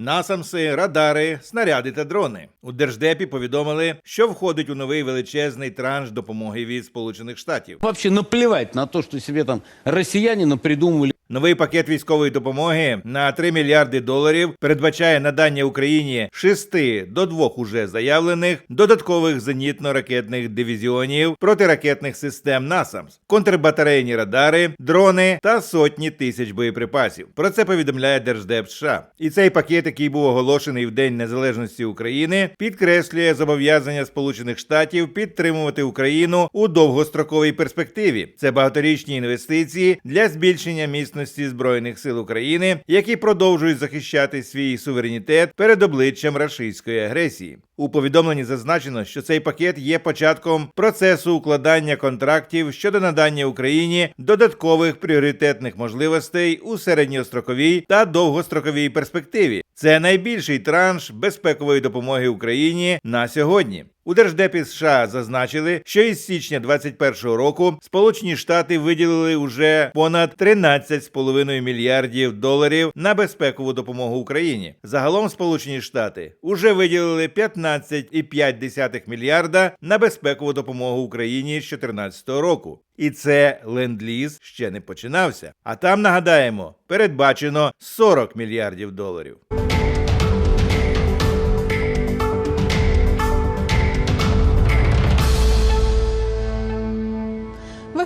Насамси, радари, снаряди та дрони. У держдепі повідомили, що входить у новий величезний транш допомоги від Сполучених Штатів. Вообще наплевать на то, что себе там россияне напридумывали. Новий пакет військової допомоги на 3 мільярди доларів передбачає надання Україні 6 до 2 уже заявлених додаткових зенітно-ракетних дивізіонів протиракетних систем НАСАМС, контрбатарейні радари, дрони та сотні тисяч боєприпасів. Про це повідомляє Держдеп США. І цей пакет, який був оголошений в День Незалежності України, підкреслює зобов'язання Сполучених Штатів підтримувати Україну у довгостроковій перспективі. Це багаторічні інвестиції для збільшення міцності збройних сил України, які продовжують захищати свій суверенітет перед обличчям рашистської агресії. У повідомленні зазначено, що цей пакет є початком процесу укладання контрактів щодо надання Україні додаткових пріоритетних можливостей у середньостроковій та довгостроковій перспективі. Це найбільший транш безпекової допомоги Україні на сьогодні. У Держдепі США зазначили, що із січня 2021 року Сполучені Штати виділили уже понад 13,5 мільярдів доларів на безпекову допомогу Україні. Загалом Сполучені Штати уже виділили 15,5 мільярда на безпекову допомогу Україні з 2014 року. І це ленд-ліз ще не починався. А там нагадаємо, передбачено 40 мільярдів доларів.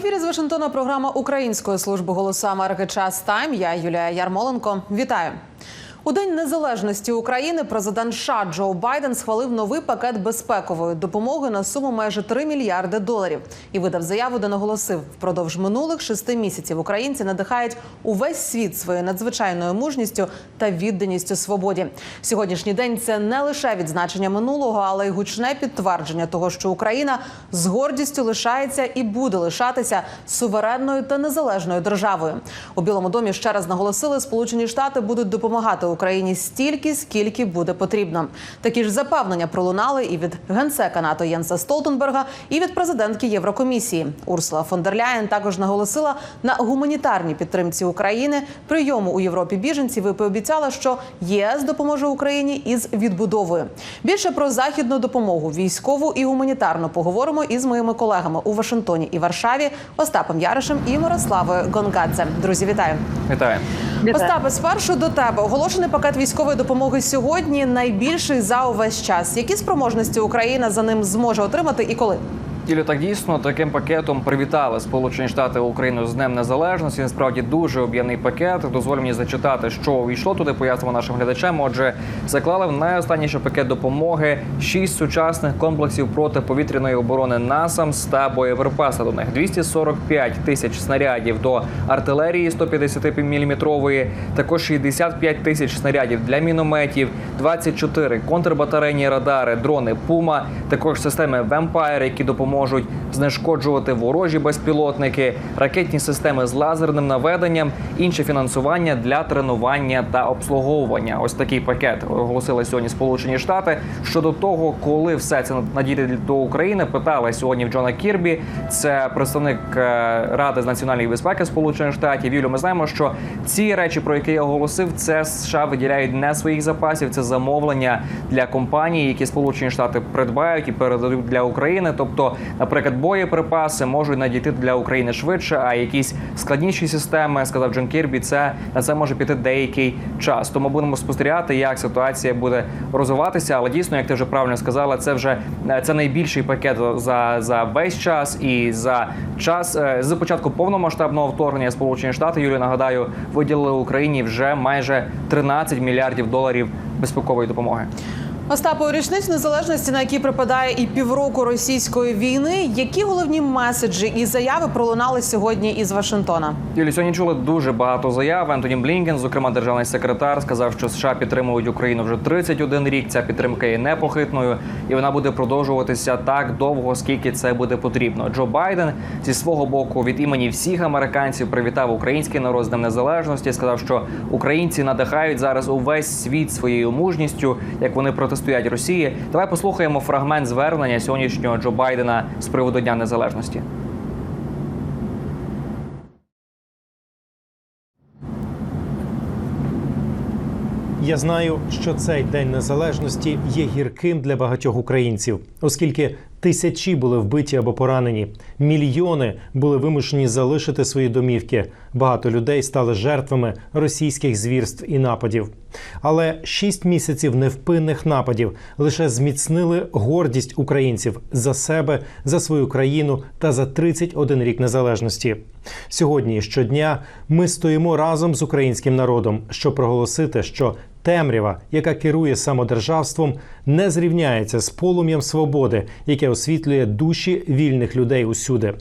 Ефірі з Вашингтона програма Української служби голосу Америки Час Тайм. Я Юлія Ярмоленко. Вітаю. У день незалежності України президент США Джо Байден схвалив новий пакет безпекової допомоги на суму майже 3 мільярди доларів і видав заяву, де наголосив, впродовж минулих шести місяців українці надихають увесь світ своєю надзвичайною мужністю та відданістю свободі. Сьогоднішній день це не лише відзначення минулого, але й гучне підтвердження того, що Україна з гордістю лишається і буде лишатися суверенною та незалежною державою. У Білому домі ще раз наголосили, Сполучені Штати будуть допомагати Україні стільки, скільки буде потрібно. Такі ж запевнення пролунали і від генсека НАТО Єнса Столтенберга, і від президентки Єврокомісії Урсула фон дер Ляєн також наголосила на гуманітарній підтримці України, прийому у Європі біженців і пообіцяла, що ЄС допоможе Україні із відбудовою. Більше про західну допомогу, військову і гуманітарну поговоримо із моїми колегами у Вашингтоні і Варшаві Остапом Яришем і Мирославою Гонгадзе. Друзі, вітаю! Вітаю. Остапе, спершу до тебе оголошений пакет військової допомоги сьогодні найбільший за увесь час. Які спроможності Україна за ним зможе отримати і коли? Тілі так дійсно таким пакетом привітали Сполучені Штати Україну з Днем Незалежності. Насправді дуже об'ємний пакет. Дозволь мені зачитати, що увійшло туди. Пояснимо нашим глядачам. Отже, заклали в найостанніший пакет допомоги шість сучасних комплексів протиповітряної оборони НАСАМС та боєприпаси до них 245 тисяч снарядів до артилерії 150 мм, також 65 тисяч снарядів для мінометів, 24 контрбатарейні радари, дрони Пума, також системи Вемпайр, які допоможуть знешкоджувати ворожі безпілотники, ракетні системи з лазерним наведенням, інше фінансування для тренування та обслуговування. Ось такий пакет оголосили сьогодні Сполучені Штати. Щодо того, коли все це надійде до України, питали сьогодні в Джона Кірбі. Це представник е, Ради з національної безпеки Сполучених Штатів. Юлю, ми знаємо, що ці речі, про які я оголосив, це США виділяють не своїх запасів, це замовлення для компаній, які Сполучені Штати придбають і передадуть для України. Тобто, наприклад, боєприпаси можуть надійти для України швидше, а якісь складніші системи, сказав Джон Кірбі, це на це може піти деякий час. Тому будемо спостерігати, як ситуація буде розвиватися. Але дійсно, як ти вже правильно сказала, це вже е, це найбільший пакет за, за весь час і за час е, з початку повномасштабного вторгнення Сполучені Штати Юлія нагадаю виділили Україні вже майже 13 мільярдів доларів безпекової допомоги. Остапе, у річницю незалежності, на якій припадає і півроку російської війни, які головні меседжі і заяви пролунали сьогодні із Вашингтона? Юлі, сьогодні чули дуже багато заяв. Ентоні Блінкен, зокрема, державний секретар, сказав, що США підтримують Україну вже 31 рік. Ця підтримка є непохитною, і вона буде продовжуватися так довго, скільки це буде потрібно. Джо Байден зі свого боку від імені всіх американців привітав український народ з Днем незалежності. Сказав, що українці надихають зараз увесь світ своєю мужністю, як вони протестують Росії. Давай послухаємо фрагмент звернення сьогоднішнього Джо Байдена з приводу Дня Незалежності. Я знаю, що цей день незалежності є гірким для багатьох українців, оскільки тисячі були вбиті або поранені, мільйони були вимушені залишити свої домівки. Багато людей стали жертвами російських звірств і нападів. Але шість місяців невпинних нападів лише зміцнили гордість українців за себе, за свою країну та за 31 рік незалежності. Сьогодні щодня ми стоїмо разом з українським народом, щоб проголосити, що темрява, яка керує самодержавством, не зрівняється з полум'ям свободи, яке освітлює душі вільних людей усюди.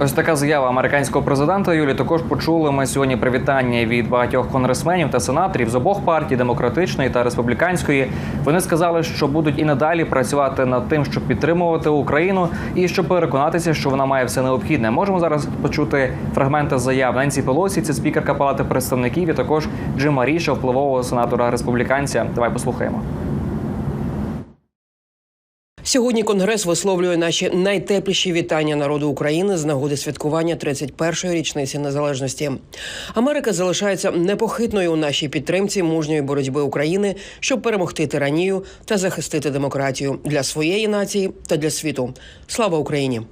Ось така заява американського президента Юлі. Також почули ми сьогодні привітання від багатьох конгресменів та сенаторів з обох партій демократичної та республіканської. Вони сказали, що будуть і надалі працювати над тим, щоб підтримувати Україну і щоб переконатися, що вона має все необхідне. Можемо зараз почути фрагменти заяв Ненсі Пелосі, це спікерка Палати представників, і також Джима Ріша, впливового сенатора республіканця. Давай послухаємо. Сьогодні Конгрес висловлює наші найтепліші вітання народу України з нагоди святкування 31-ї річниці незалежності. Америка залишається непохитною у нашій підтримці мужньої боротьби України, щоб перемогти тиранію та захистити демократію для своєї нації та для світу. Слава Україні!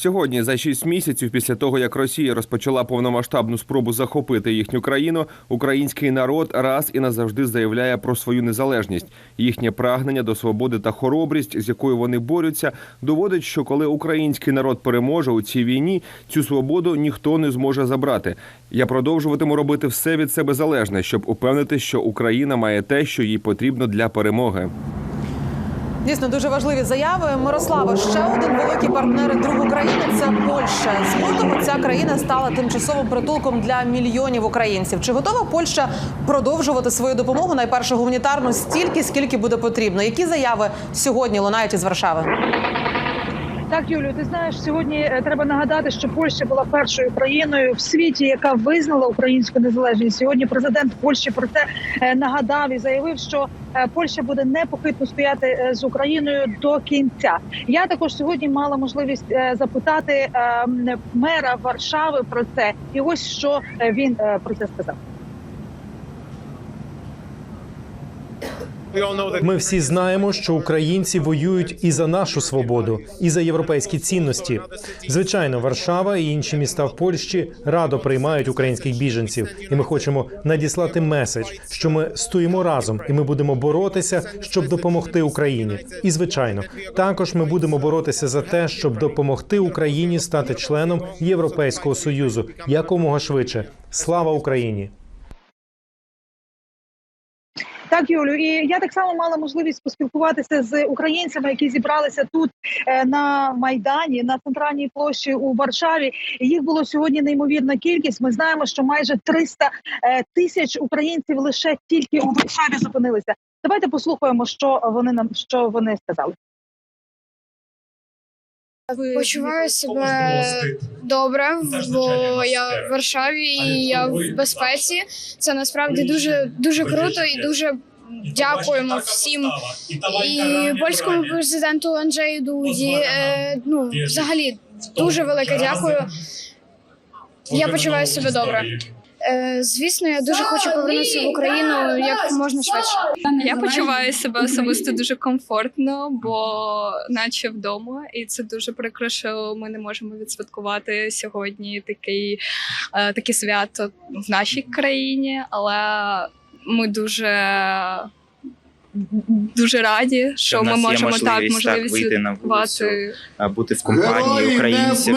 Сьогодні, за шість місяців після того, як Росія розпочала повномасштабну спробу захопити їхню країну, український народ раз і назавжди заявляє про свою незалежність. Їхнє прагнення до свободи та хоробрість, з якою вони борються, доводить, що коли український народ переможе у цій війні, цю свободу ніхто не зможе забрати. Я продовжуватиму робити все від себе залежне, щоб упевнити, що Україна має те, що їй потрібно для перемоги. Дійсно дуже важливі заяви. Мирослава, ще один великий партнер друг України це Польща. З лютого ця країна стала тимчасовим притулком для мільйонів українців. Чи готова Польща продовжувати свою допомогу найперше гуманітарну стільки, скільки буде потрібно? Які заяви сьогодні лунають із Варшави? Так, Юлю, ти знаєш, сьогодні е, треба нагадати, що Польща була першою країною в світі, яка визнала українську незалежність. Сьогодні президент Польщі про це е, нагадав і заявив, що е, Польща буде непохитно стояти з Україною до кінця. Я також сьогодні мала можливість запитати е, мера Варшави про це, і ось що він про це сказав. Ми всі знаємо, що українці воюють і за нашу свободу, і за європейські цінності. Звичайно, Варшава і інші міста в Польщі радо приймають українських біженців, і ми хочемо надіслати меседж, що ми стоїмо разом і ми будемо боротися, щоб допомогти Україні. І звичайно, також ми будемо боротися за те, щоб допомогти Україні стати членом Європейського союзу якомога швидше. Слава Україні! Так, Юлю, і я так само мала можливість поспілкуватися з українцями, які зібралися тут е, на майдані на центральній площі у Варшаві. Їх було сьогодні неймовірна кількість. Ми знаємо, що майже 300 е, тисяч українців лише тільки у Варшаві зупинилися. Давайте послухаємо, що вони нам що вони сказали. Почуваю себе добре, бо я в Варшаві і я в безпеці. Це насправді дуже дуже круто і дуже дякуємо всім і польському президенту Анджею Дуді. Е, ну, взагалі, дуже велике дякую. Я почуваю себе добре. Е, звісно, я дуже хочу повернутися в Україну як можна швидше. Я почуваю себе особисто дуже комфортно, бо наче вдома, і це дуже прикро, що ми не можемо відсвяткувати сьогодні такий, е, таке свято в нашій країні, але ми дуже. Дуже раді, що ми можемо так можливість, так, вийти на а, бути в компанії українців.